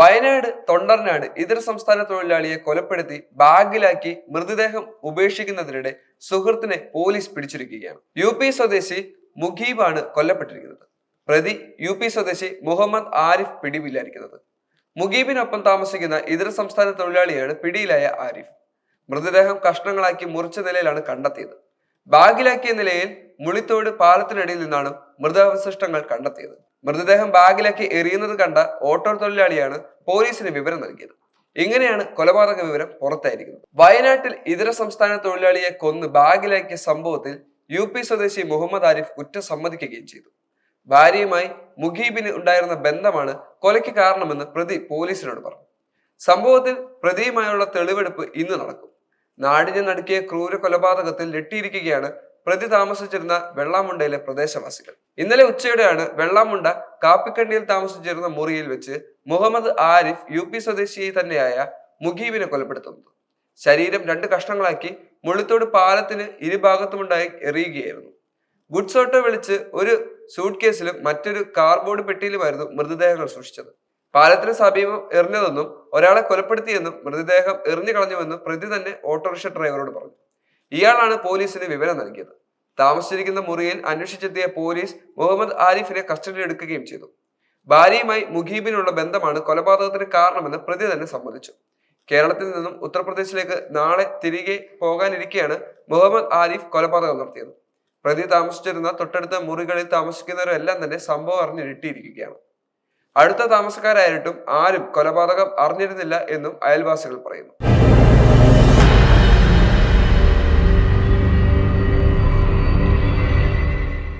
വയനാട് തൊണ്ടർനാട് ഇതര സംസ്ഥാന തൊഴിലാളിയെ കൊലപ്പെടുത്തി ബാഗിലാക്കി മൃതദേഹം ഉപേക്ഷിക്കുന്നതിനിടെ സുഹൃത്തിനെ പോലീസ് പിടിച്ചിരിക്കുകയാണ്. യു പി സ്വദേശി മുഖീബാണ് കൊല്ലപ്പെട്ടിരിക്കുന്നത്. പ്രതി യു പി സ്വദേശി മുഹമ്മദ് ആരിഫ് പിടിവിലായിരിക്കുന്നത്. മുഗീബിനൊപ്പം താമസിക്കുന്ന ഇതര സംസ്ഥാന തൊഴിലാളിയാണ് പിടിയിലായ ആരിഫ്. മൃതദേഹം കഷ്ണങ്ങളാക്കി മുറിച്ച നിലയിലാണ് കണ്ടെത്തിയത്. ബാഗിലാക്കിയ നിലയിൽ മുളിത്തോട് പാലത്തിനടിയിൽ നിന്നാണ് മൃതാവശിഷ്ടങ്ങൾ കണ്ടെത്തിയത്. മൃതദേഹം ബാഗിലാക്കി എറിയുന്നത് കണ്ട ഓട്ടോ തൊഴിലാളിയാണ് പോലീസിന് വിവരം നൽകിയത്. ഇങ്ങനെയാണ് കൊലപാതക വിവരം പുറത്തായിരിക്കുന്നത്. വയനാട്ടിൽ ഇതര സംസ്ഥാന തൊഴിലാളിയെ കൊന്ന് ബാഗിലാക്കിയ സംഭവത്തിൽ യു പി സ്വദേശി മുഹമ്മദ് ആരിഫ് കുറ്റം സമ്മതിക്കുകയും ചെയ്തു. ഭാര്യയുമായി മുഖീബിന് ഉണ്ടായിരുന്ന ബന്ധമാണ് കൊലയ്ക്ക് കാരണമെന്ന് പ്രതി പോലീസിനോട് പറഞ്ഞു. സംഭവത്തിൽ പ്രതിയുമായുള്ള തെളിവെടുപ്പ് ഇന്ന് നടക്കും. നാടിനെ നടുക്കിയ ക്രൂര കൊലപാതകത്തിൽ ഞെട്ടിയിരിക്കുകയാണ് പ്രതി താമസിച്ചിരുന്ന വെള്ളാമുണ്ടയിലെ പ്രദേശവാസികൾ. ഇന്നലെ ഉച്ചയോടെയാണ് വെള്ളാമുണ്ട കാപ്പിക്കണ്ടിയിൽ താമസിച്ചിരുന്ന മുറിയിൽ വെച്ച് മുഹമ്മദ് ആരിഫ് യു പി സ്വദേശി തന്നെയായ മുഖീബിനെ കൊലപ്പെടുത്തുന്നത്. ശരീരം രണ്ട് കഷ്ണങ്ങളാക്കി മുള്ളിത്തോട് പാലത്തിന് ഇരുഭാഗത്തുമുണ്ടായി എറിയുകയായിരുന്നു. ഗുഡ്സ് ഓട്ടോ വിളിച്ച് ഒരു സൂട്ട് കേസിലും മറ്റൊരു കാർബോർഡ് പെട്ടിയിലുമായിരുന്നു മൃതദേഹങ്ങൾ സൂക്ഷിച്ചത്. പാലത്തിന് സമീപം എറിഞ്ഞതെന്നും ഒരാളെ കൊലപ്പെടുത്തിയെന്നും മൃതദേഹം എറിഞ്ഞു കളഞ്ഞുവെന്നും പ്രതി തന്നെ ഓട്ടോറിക്ഷ ഡ്രൈവറോട് പറഞ്ഞു. ഇയാളാണ് പോലീസിന് വിവരം നൽകിയത്. താമസിച്ചിരിക്കുന്ന മുറിയിൽ അന്വേഷിച്ചെത്തിയ പോലീസ് മുഹമ്മദ് ആരിഫിനെ കസ്റ്റഡിയിൽ എടുക്കുകയും ചെയ്തു. ഭാര്യയുമായി മുഖീബിനുള്ള ബന്ധമാണ് കൊലപാതകത്തിന് കാരണമെന്ന് പ്രതി തന്നെ സമ്മതിച്ചു. കേരളത്തിൽ നിന്നും ഉത്തർപ്രദേശിലേക്ക് നാളെ തിരികെ പോകാനിരിക്കെയാണ് മുഹമ്മദ് ആരിഫ് കൊലപാതകം നടത്തിയത്. പ്രതി താമസിച്ചിരുന്ന തൊട്ടടുത്ത മുറികളിൽ താമസിക്കുന്നവരെല്ലാം തന്നെ സംഭവം അറിഞ്ഞ് ഞെട്ടിയിരിക്കുകയാണ്. അടുത്ത താമസക്കാരായിട്ടും ആരും കൊലപാതകം അറിഞ്ഞിരുന്നില്ല എന്നും അയൽവാസികൾ പറയുന്നു.